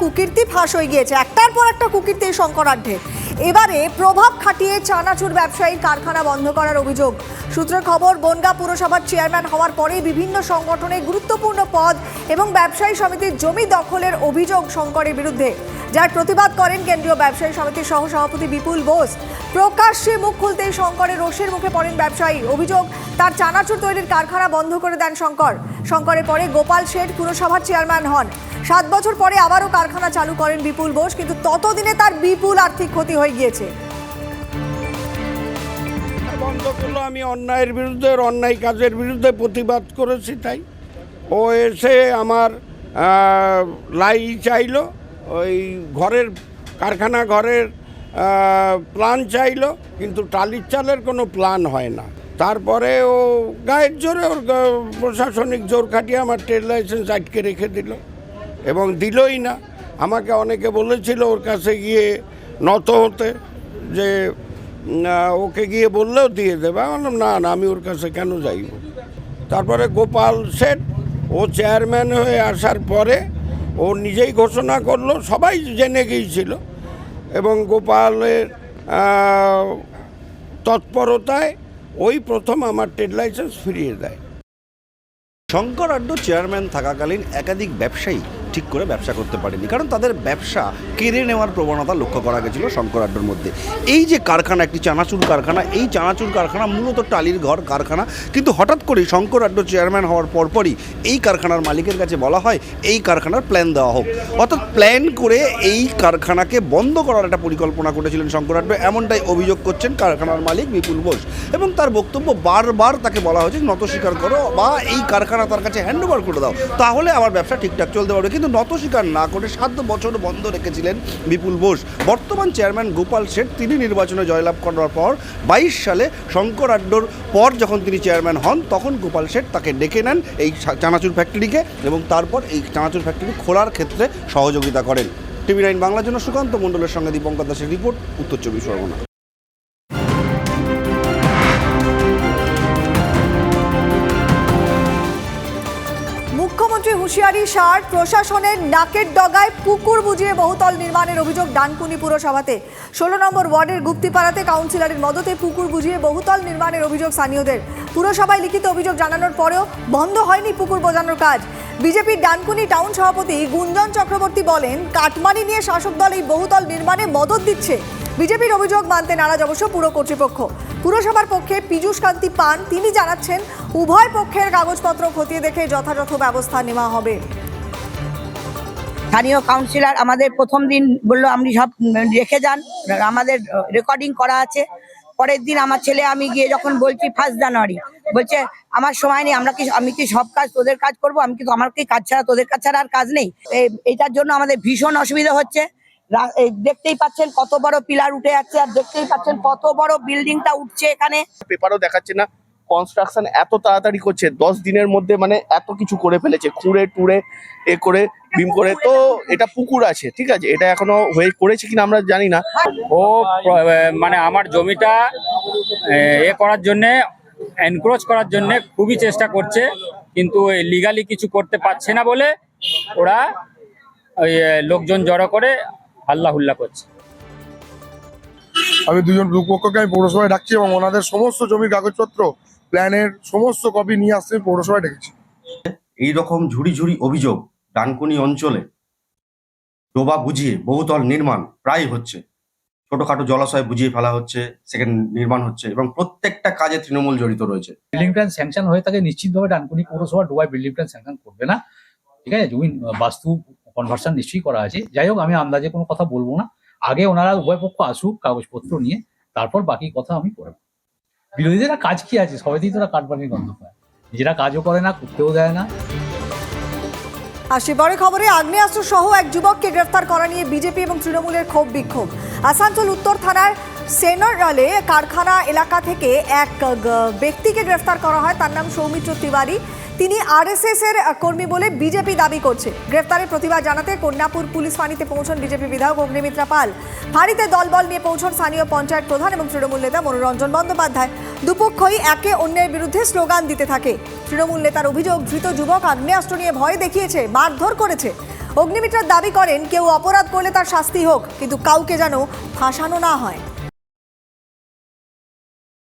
কুকীর্তি ফাঁস হয়ে গিয়েছে। একটার পর একটা কুকীর্তি এই শঙ্করাঢ্যে এবারে প্রভাব খাটিয়ে চানাচুর ব্যবসায়ীর কারখানা বন্ধ করার অভিযোগ। সূত্রের খবর, বনগা পুরসভার চেয়ারম্যান হওয়ার পরে বিভিন্ন সংগঠনে গুরুত্বপূর্ণ পদ এবং ব্যবসায়ী সমিতির জমি দখলের অভিযোগ শঙ্করের বিরুদ্ধে। যার প্রতিবাদ করেন কেন্দ্রীয় ব্যবসায়ী সমিতির সহ সভাপতি বিপুল বোস। প্রকাশ্যে মুখ খুলতেই শঙ্করের রোষের মুখে পড়েন ব্যবসায়ী। অভিযোগ, তার চানাচুর তৈরির কারখানা বন্ধ করে দেন শঙ্কর। শঙ্করের পরে গোপাল শেঠ পুরসভার চেয়ারম্যান হন। সাত বছর পরে আবারও কারখানা চালু করেন বিপুল বোস, কিন্তু ততদিনে তার বিপুল আর্থিক ক্ষতি হয়ে গিয়েছে। বন্ধ করল, আমি অন্যায়ের বিরুদ্ধে অন্যায় কাজের বিরুদ্ধে প্রতিবাদ করেছি তাই। ও এসে আমার লাই চাইলো, ওই ঘরের কারখানা ঘরের প্ল্যান চাইলো, কিন্তু টালির চালের কোনো প্ল্যান হয় না। তারপরে ও গায়ের জোরে ওর প্রশাসনিক জোর খাটিয়ে আমার ট্রেড লাইসেন্স আটকে রেখে দিল। এবং দিলই না। আমাকে অনেকে বলেছিল ওর কাছে গিয়ে নত হতে যে ওকে গিয়ে বললেও দিয়ে দেবে। বললাম, না না, আমি ওর কাছে কেন যাইব? তারপরে গোপাল শেঠ ও চেয়ারম্যান হয়ে আসার পরে ও নিজেই ঘোষণা করল, সবাই জেনে গিয়েছিল এবং গোপালের তৎপরতায় ওই প্রথম আমার ট্রেড লাইসেন্স ফিরিয়ে দেয়। শঙ্কর আড্ড চেয়ারম্যান থাকাকালীন একাধিক ব্যবসায়ী ঠিক করে ব্যবসা করতে পারেনি। কারণ তাদের ব্যবসা কেড়ে নেওয়ার প্রবণতা লক্ষ্য করা গেছিল শঙ্কর আড্ডর মধ্যে। এই যে কারখানা, একটি চানাচুর কারখানা, এই চানাচুর কারখানা মূলত টালির ঘর কারখানা। কিন্তু হঠাৎ করে শঙ্কর আড্ড চেয়ারম্যান হওয়ার পরপরই এই কারখানার মালিকের কাছে বলা হয়, এই কারখানার প্ল্যান দেওয়া হোক। অর্থাৎ প্ল্যান করে এই কারখানাকে বন্ধ করার একটা পরিকল্পনা করেছিলেন শঙ্কর আড্ড। এমনটাই অভিযোগ করছেন কারখানার মালিক বিপুল বোস এবং তার বক্তব্য বারবার তাকে বলা হয়েছে নত স্বীকার করো বা এই কারখানা তার কাছে হ্যান্ড ওভার করে দাও। তাহলে আমার ব্যবসা ঠিকঠাক চলতে পারবে। কিন্তু নত স্বীকার না করে সাত বছর বন্ধ রেখেছিলেন বিপুল বোস। বর্তমান চেয়ারম্যান গোপাল শেঠ, তিনি নির্বাচনে জয়লাভ করার পর বাইশ সালে শঙ্কর আড্ডর পর যখন তিনি চেয়ারম্যান হন, তখন গোপাল শেঠ তাকে ডেকে নেন এই চানাচুর ফ্যাক্টরিকে এবং তারপর এই চানাচুর ফ্যাক্টরি খোলার ক্ষেত্রে সহযোগিতা করেন। টিভি নাইন বাংলার জন্য সুকান্ত মণ্ডলের সঙ্গে দীপঙ্কর দাসের রিপোর্ট, উত্তর চব্বিশ পরগনা। হুঁশিয়ারি সার, প্রশাসনের নাকের ডগায় পুকুর বুঝিয়ে বহুতল নির্মাণের অভিযোগ ডানকুনি পুরসভাতে। ষোলো নম্বর ওয়ার্ডের গুপ্তিপাড়াতে কাউন্সিলরের মদতে পুকুর বুঝিয়ে বহুতল নির্মাণের অভিযোগ স্থানীয়দের। পুরসভায় লিখিত অভিযোগ জানানোর পরেও বন্ধ হয়নি পুকুর বোঝানোর কাজ। বিজেপির ডানকুনি টাউন সভাপতি গুঞ্জন চক্রবর্তী বলেন, কাটমানি নিয়ে শাসক দল এই বহুতল নির্মাণে মদত দিচ্ছে। বিজেপির অভিযোগ মানতে নারাজ অবশ্য পুর কর্তৃপক্ষ। পুরসভার পক্ষে পীযূষ কান্তি পান। তিনি জানাচ্ছেন, উভয় পক্ষের কাগজপত্র খতিয়ে দেখে যথাযথ ব্যবস্থা নেওয়া হবে। স্থানীয় কাউন্সিলর আমাদের প্রথম দিন বলল, আপনি সব রেখে যান। আমাদের রেকর্ডিং করা আছে। পরের দিন আমার ছেলে, আমি গিয়ে যখন বলছি ফার্স্ট জানুয়ারি বলছে, আমার সময় নেই, আমরা কি, আমি কি সব কাজ তোদের কাজ করব? আমি কি আমার কি কাজ ছাড়া তোদের কাজ ছাড়া আর কাজ নেই? এ- এইটার জন্য আমাদের ভীষণ অসুবিধা হচ্ছে। দেখতেই পাচ্ছেন কত বড় পিলার উঠে যাচ্ছে আর দেখতেই পাচ্ছেন কত বড় বিল্ডিংটা উঠছে এখানে। পেপারও দেখাচ্ছে না। কনস্ট্রাকশন এত তাড়াতাড়ি করছে দশ দিনের মধ্যে মানে এত কিছু করে ফেলেছে খুঁড়ে টুড়ে এ করে বিম করে। তো এটা পুকুর আছে ঠিক আছে? এটা এখনও হয়ে করেছে কিনা আমরা জানি না। ও মানে আমার জমিটা এ, করার জন্যে এনক্রোচ করার জন্যে খুবই চেষ্টা করছে কিন্তু লিগালি কিছু করতে পারছে না বলে ওরা ওই লোকজন জড়ো করে হাল্লা হুল্লা করছে। আমি দুজন দুপক্ষকে আমি পৌরসভায় ডাকছি এবং ওনাদের সমস্ত জমির কাগজপত্র প্ল্যানের সমস্ত কপি নিয়ে আসতে আমি পৌরসভায় ডেকেছি। এই রকম ঝুড়ি ঝুড়ি অভিযোগ ডানকুনি অঞ্চলে ডোবা বুঝিয়ে বহুতল নির্মাণ প্রায় হচ্ছে। ছোটখাটো জলাশয় বুঝিয়ে ফেলা হচ্ছে সেখানে নির্মাণ হচ্ছে এবং প্রত্যেকটা কাজে তৃণমূল জড়িত রয়েছে। বিল্ডিং প্ল্যান স্যাংশন হয়ে থাকে নিশ্চিতভাবে ডানকুনি পৌরসভা ডোবায় বিল্ডিং প্ল্যান স্যাংশন করবে না। ঠিক আছে জমি বাস্তু কনভার্সন নিশ্চয়ই করা আছে। যাই হোক, আমি আন্দাজে কোনো কথা বলব না। আগে ওনারা উভয় পক্ষ আসুক, কাগজপত্র নিয়ে, তারপর বাকি কথা আমি করব। বিরোধীদের কাজ কি আছে? সবাইতেই তোরা কাঠবানির গন্ধ পায়। নিজেরা কাজও করে না করতেও দেয় না। আসি পরে খবরে আগ্নেয়াস্ত্র সহ এক যুবককে গ্রেফতার করা নিয়ে বিজেপি এবং তৃণমূলের ক্ষোভ বিক্ষোভ। আসানসোল উত্তর থানার সেনরালে কারখানা এলাকা থেকে এক ব্যক্তিকে গ্রেফতার করা হয়। তার নাম সৌমিত্র তিওয়ারি। তিনি আরএসএস এর কর্মী বলে বিজেপি দাবি করছে। গ্রেফতারের প্রতিবাদ জানাতে কন্যাপুর পুলিশ ফাঁড়িতে পৌঁছন বিজেপি বিধায়ক অগ্নিমিত্রা পাল। ফাঁড়িতে দলবল নিয়ে পৌঁছন স্থানীয় পঞ্চায়েত প্রধান এবং তৃণমূল নেতা মনোরঞ্জন বন্দ্যোপাধ্যায়। দুপক্ষই একে অন্যের বিরুদ্ধে স্লোগান দিতে থাকে। তৃণমূল নেতার অভিযোগ, ধৃত যুবক আগ্নেয়াস্ত্র নিয়ে ভয় দেখিয়েছে, মারধর করেছে। অগ্নিমিত্রার দাবি করেন, কেউ অপরাধ করলে তার শাস্তি হোক, কিন্তু কাউকে যেন ফাঁসানো না হয়।